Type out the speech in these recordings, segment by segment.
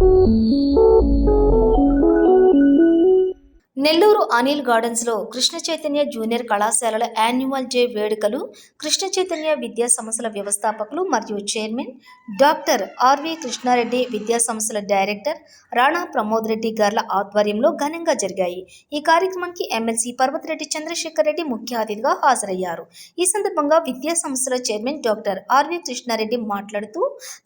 Thank you. Nellore Anil గార్డెన్స్లో Krishna Chaitanya junior కళాశాలల annual day వేడుకలు కృష్ణ చైతన్య విద్యా సంస్థల వ్యవస్థాపకులు మరియు చైర్మన్ డాక్టర్ ఆర్వి కృష్ణారెడ్డి విద్యా సంస్థల డైరెక్టర్ రాణా ప్రమోద్ రెడ్డి గార్ల ఆధ్వర్యంలో ఘనంగా జరిగాయి. ఈ కార్యక్రమానికి ఎమ్మెల్సీ పర్వతిరెడ్డి చంద్రశేఖర్ రెడ్డి ముఖ్య అతిథిగా హాజరయ్యారు. ఈ సందర్భంగా విద్యా సంస్థల చైర్మన్ డాక్టర్ ఆర్వి కృష్ణారెడ్డి మాట్లాడుతూ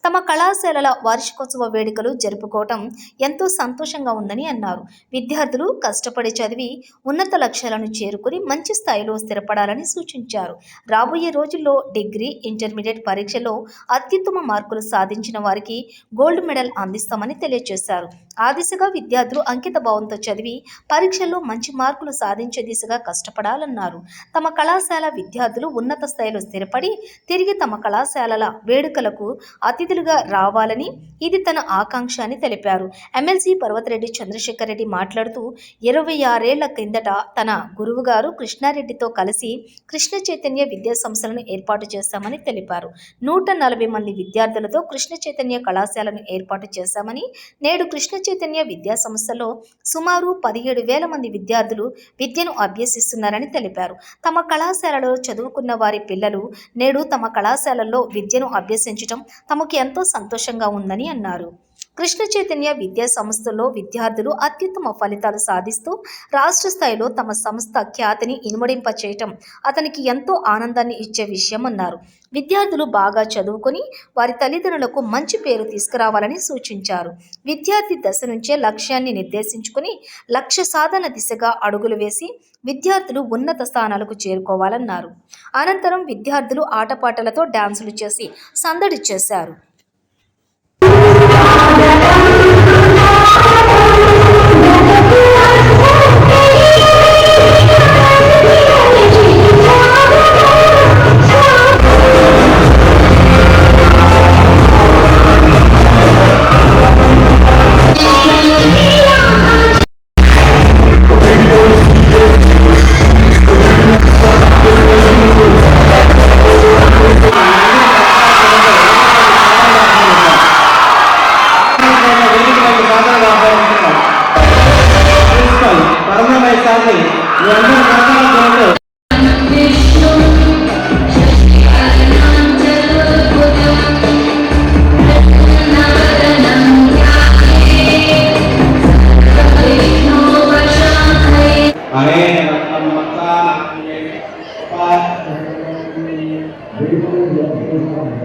తమ కళాశాలల వార్షికోత్సవ వేడుకలు జరుపుకోవటం ఎంతో సంతోషంగా ఉందని అన్నారు. విద్యార్థులు కష్టపడి చదివి ఉన్నత లక్ష్యాలను చేరుకుని మంచి స్థాయిలో స్థిరపడాలని సూచించారు. రాబోయే రోజుల్లో డిగ్రీ ఇంటర్మీడియట్ పరీక్షలో అత్యుత్తమ మార్కులు సాధించిన వారికి గోల్డ్ మెడల్ అందిస్తామని తెలియజేశారు. ఆ దిశగా విద్యార్థులు అంకిత భావంతో చదివి పరీక్షల్లో మంచి మార్కులు సాధించే దిశగా కష్టపడాలన్నారు. తమ కళాశాల విద్యార్థులు ఉన్నత స్థాయిలో స్థిరపడి తిరిగి తమ కళాశాలల వేడుకలకు అతిథులుగా రావాలని ఇది తన ఆకాంక్ష అని తెలిపారు. ఎమ్మెల్సీ పర్వతరెడ్డి చంద్రశేఖర్ రెడ్డి మాట్లాడుతూ ఇరవై ఆరేళ్ళ క్రిందట తన గురువుగారు కృష్ణారెడ్డితో కలిసి కృష్ణ చైతన్య విద్యా సంస్థలను ఏర్పాటు చేశామని తెలిపారు. నూట నలభై మంది విద్యార్థులతో కృష్ణ చైతన్య కళాశాలను ఏర్పాటు చేశామని నేడు కృష్ణ చైతన్య విద్యా సంస్థలో సుమారు పదిహేడు వేల మంది విద్యార్థులు విద్యను అభ్యసిస్తున్నారని తెలిపారు. తమ కళాశాలలో చదువుకున్న వారి పిల్లలు నేడు తమ కళాశాలల్లో విద్యను అభ్యసించడం తమకు ఎంతో సంతోషంగా ఉందని అన్నారు. కృష్ణ చైతన్య విద్యా సంస్థల్లో విద్యార్థులు అత్యుత్తమ ఫలితాలు సాధిస్తూ రాష్ట్ర స్థాయిలో తమ సంస్థ ఖ్యాతిని ఇనుమడింప చేయటం అతనికి ఎంతో ఆనందాన్ని ఇచ్చే విషయం అన్నారు విద్యార్థులు బాగా చదువుకొని వారి తల్లిదండ్రులకు మంచి పేరు తీసుకురావాలని సూచించారు. విద్యార్థి దశ నుంచే లక్ష్యాన్ని నిర్దేశించుకుని లక్ష్య సాధన దిశగా అడుగులు వేసి విద్యార్థులు ఉన్నత స్థానాలకు చేరుకోవాలన్నారు. అనంతరం విద్యార్థులు ఆటపాటలతో డాన్సులు చేసి సందడి చేశారు. Oh!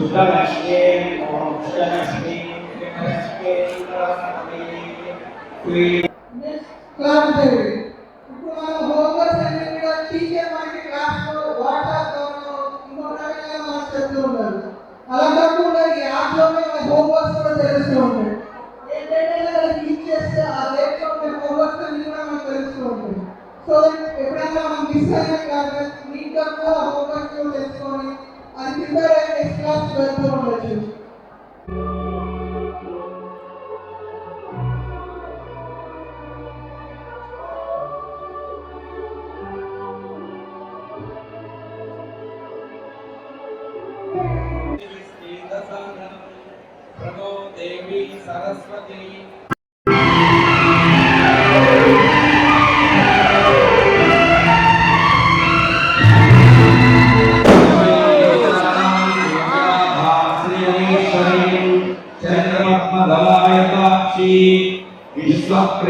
Sukhavashyam, Om Shanashmi, Shanashmi, Shanashmi, Shanashmi, Shanashmi, Shanashmi, Shanashmi, Shanashmi, Shanashmi, Shanashmi, Shanashmi, next class వెళ్తూ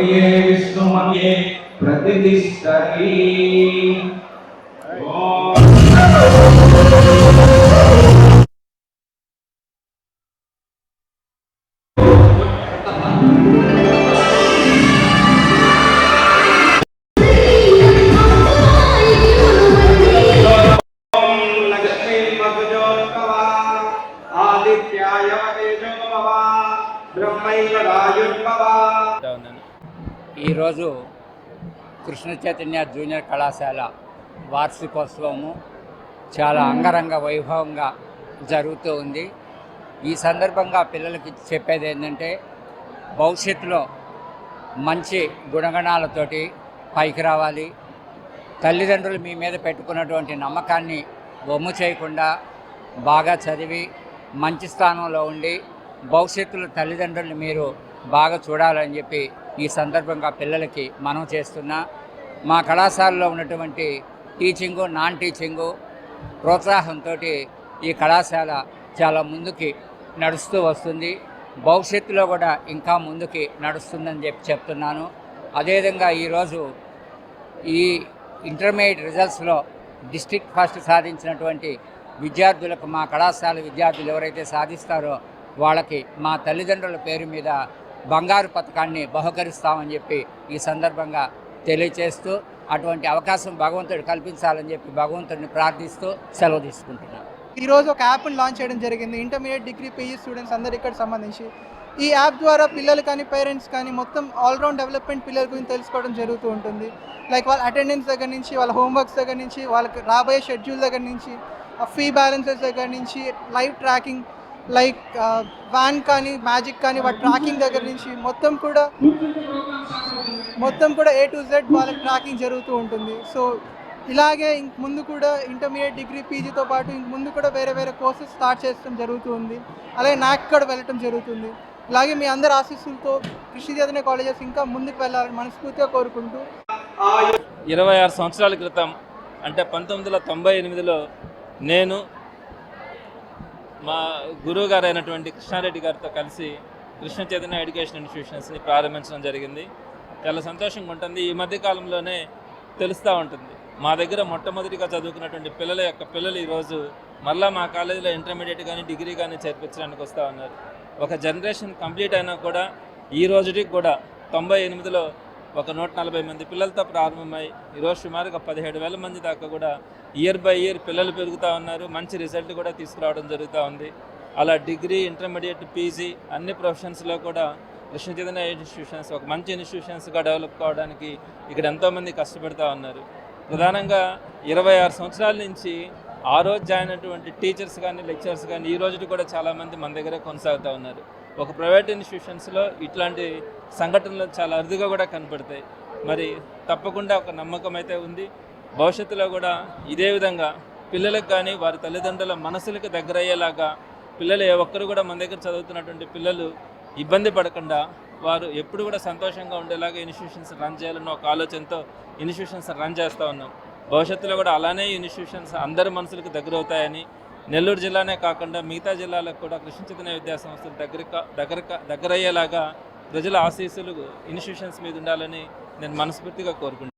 प्रिये विष्णुमये प्रतिष्ठति आदित्याय तेजो भवा ब्रह्मैव वायुर्भवा ఈరోజు కృష్ణ చైతన్య జూనియర్ కళాశాల వార్షికోత్సవము చాలా అంగరంగ వైభవంగా జరుగుతూ ఉంది. ఈ సందర్భంగా పిల్లలకి చెప్పేది ఏంటంటే భవిష్యత్తులో మంచి గుణగణాలతోటి పైకి రావాలి. తల్లిదండ్రులు మీ మీద పెట్టుకున్నటువంటి నమ్మకాన్ని బొమ్ము చేయకుండా బాగా చదివి మంచి స్థానంలో ఉండి భవిష్యత్తులో తల్లిదండ్రులు మీరు బాగా చూడాలని చెప్పి ఈ సందర్భంగా పిల్లలకి మనం చేస్తున్న మా కళాశాలలో ఉన్నటువంటి టీచింగు నాన్ టీచింగు ప్రోత్సాహంతో ఈ కళాశాల చాలా ముందుకి నడుస్తూ వస్తుంది. భవిష్యత్తులో కూడా ఇంకా ముందుకి నడుస్తుందని చెప్పి చెప్తున్నాను. అదేవిధంగా ఈరోజు ఈ ఇంటర్మీడియట్ రిజల్ట్స్లో డిస్ట్రిక్ట్ ఫస్ట్ సాధించినటువంటి విద్యార్థులకు మా కళాశాల విద్యార్థులు ఎవరైతే సాధిస్తారో వాళ్ళకి మా తల్లిదండ్రుల పేరు మీద బంగారు పథకాన్ని బహుకరిస్తామని చెప్పి ఈ సందర్భంగా తెలియచేస్తూ అటువంటి అవకాశం భగవంతుడు కల్పించాలని చెప్పి భగవంతుడిని ప్రార్థిస్తూ సెలవు తీసుకుంటున్నాను. ఈరోజు ఒక యాప్ని లాంచ్ చేయడం జరిగింది. ఇంటర్మీడియట్ డిగ్రీ పిఈ స్టూడెంట్స్ అందరు ఇక్కడ సంబంధించి. ఈ యాప్ ద్వారా పిల్లలు కానీ పేరెంట్స్ కానీ మొత్తం ఆల్రౌండ్ డెవలప్మెంట్ పిల్లల గురించి తెలుసుకోవడం జరుగుతూ ఉంటుంది. లైక్ వాళ్ళ అటెండెన్స్ దగ్గర నుంచి వాళ్ళ హోంవర్క్స్ దగ్గర నుంచి వాళ్ళకి రాబోయే షెడ్యూల్ దగ్గర నుంచి ఫీ బ్యాలెన్సెస్ దగ్గర నుంచి లైవ్ ట్రాకింగ్ లైక్ వ్యాన్ కానీ మ్యాజిక్ కానీ వాటి ట్రాకింగ్ దగ్గర నుంచి మొత్తం కూడా మొత్తం కూడా ఏ టు జెడ్ వాళ్ళకి ట్రాకింగ్ జరుగుతూ ఉంటుంది. సో ఇలాగే ఇంక ముందు కూడా ఇంటర్మీడియట్ డిగ్రీ పీజీతో పాటు ఇంక ముందు కూడా వేరే వేరే కోర్సెస్ స్టార్ట్ చేయడం జరుగుతుంది అలాగే నాకు కూడా వెళ్ళటం జరుగుతుంది. ఇలాగే మీ అందరి ఆశీస్సులతో కృషి చదివిన కాలేజెస్ ఇంకా ముందుకు వెళ్ళాలని మనస్ఫూర్తిగా కోరుకుంటూ. ఇరవై ఆరు సంవత్సరాల క్రితం అంటే పంతొమ్మిది వందల తొంభై ఎనిమిదిలో నేను మా గురువు గారు అయినటువంటి కృష్ణారెడ్డి గారితో కలిసి కృష్ణ చైతన్య ఎడ్యుకేషన్ ఇన్స్టిట్యూషన్స్ని ప్రారంభించడం జరిగింది. చాలా సంతోషంగా ఉంటుంది. ఈ మధ్య కాలంలోనే తెలుస్తూ ఉంటుంది. మా దగ్గర మొట్టమొదటిగా చదువుకున్నటువంటి పిల్లల యొక్క పిల్లలు ఈరోజు మళ్ళీ మా కాలేజీలో ఇంటర్మీడియట్ కానీ డిగ్రీ కానీ చేర్పించడానికి వస్తూ ఉన్నారు. ఒక జనరేషన్ కంప్లీట్ అయినా కూడా ఈ రోజుకి కూడా తొంభై ఎనిమిదిలో ఒక నూట నలభై మంది పిల్లలతో ప్రారంభమై ఈరోజు సుమారుగా పదిహేడు వేల మంది దాకా కూడా ఇయర్ బై ఇయర్ పిల్లలు పెరుగుతూ ఉన్నారు. మంచి రిజల్ట్ కూడా తీసుకురావడం జరుగుతూ ఉంది. అలా డిగ్రీ ఇంటర్మీడియట్ పీజీ అన్ని ప్రొఫెషన్స్లో కూడా కృష్ణ చైతన్య ఇన్స్టిట్యూషన్స్ ఒక మంచి ఇన్స్టిట్యూషన్స్గా డెవలప్ కావడానికి ఇక్కడ ఎంతోమంది కష్టపడుతూ ఉన్నారు. ప్రధానంగా ఇరవై ఆరు సంవత్సరాల నుంచి ఆ రోజు జాయిన్ అయినటువంటి టీచర్స్ కానీ లెక్చర్స్ కానీ ఈ రోజు కూడా చాలామంది మన దగ్గరే కొనసాగుతూ ఉన్నారు. ఒక ప్రైవేట్ ఇన్స్టిట్యూషన్స్లో ఇట్లాంటి సంఘటనలు చాలా అరుదుగా కూడా కనపడతాయి. మరి తప్పకుండా ఒక నమ్మకం అయితే ఉంది. భవిష్యత్తులో కూడా ఇదే విధంగా పిల్లలకు కానీ వారి తల్లిదండ్రుల మనసులకు దగ్గరయ్యేలాగా పిల్లలు ఏ ఒక్కరు కూడా మన దగ్గర చదువుతున్నటువంటి పిల్లలు ఇబ్బంది పడకుండా వారు ఎప్పుడు కూడా సంతోషంగా ఉండేలాగా ఇన్స్టిట్యూషన్స్ రన్ చేయాలన్న ఒక ఆలోచనతో ఇన్స్టిట్యూషన్స్ రన్ చేస్తూ ఉన్నాం. భవిష్యత్తులో కూడా అలానే ఇన్స్టిట్యూషన్స్ అందరి మనసులకు దగ్గర అవుతాయని నెల్లూరు జిల్లానే కాకుండా మిగతా జిల్లాలకు కూడా కృష్ణ చైతన్య విద్యా సంస్థలు దగ్గర దగ్గర దగ్గరయ్యేలాగా ప్రజల ఆశీస్సులు ఇన్స్టిట్యూషన్స్ మీద ఉండాలని నేను మనస్ఫూర్తిగా కోరుకుంటున్నాను.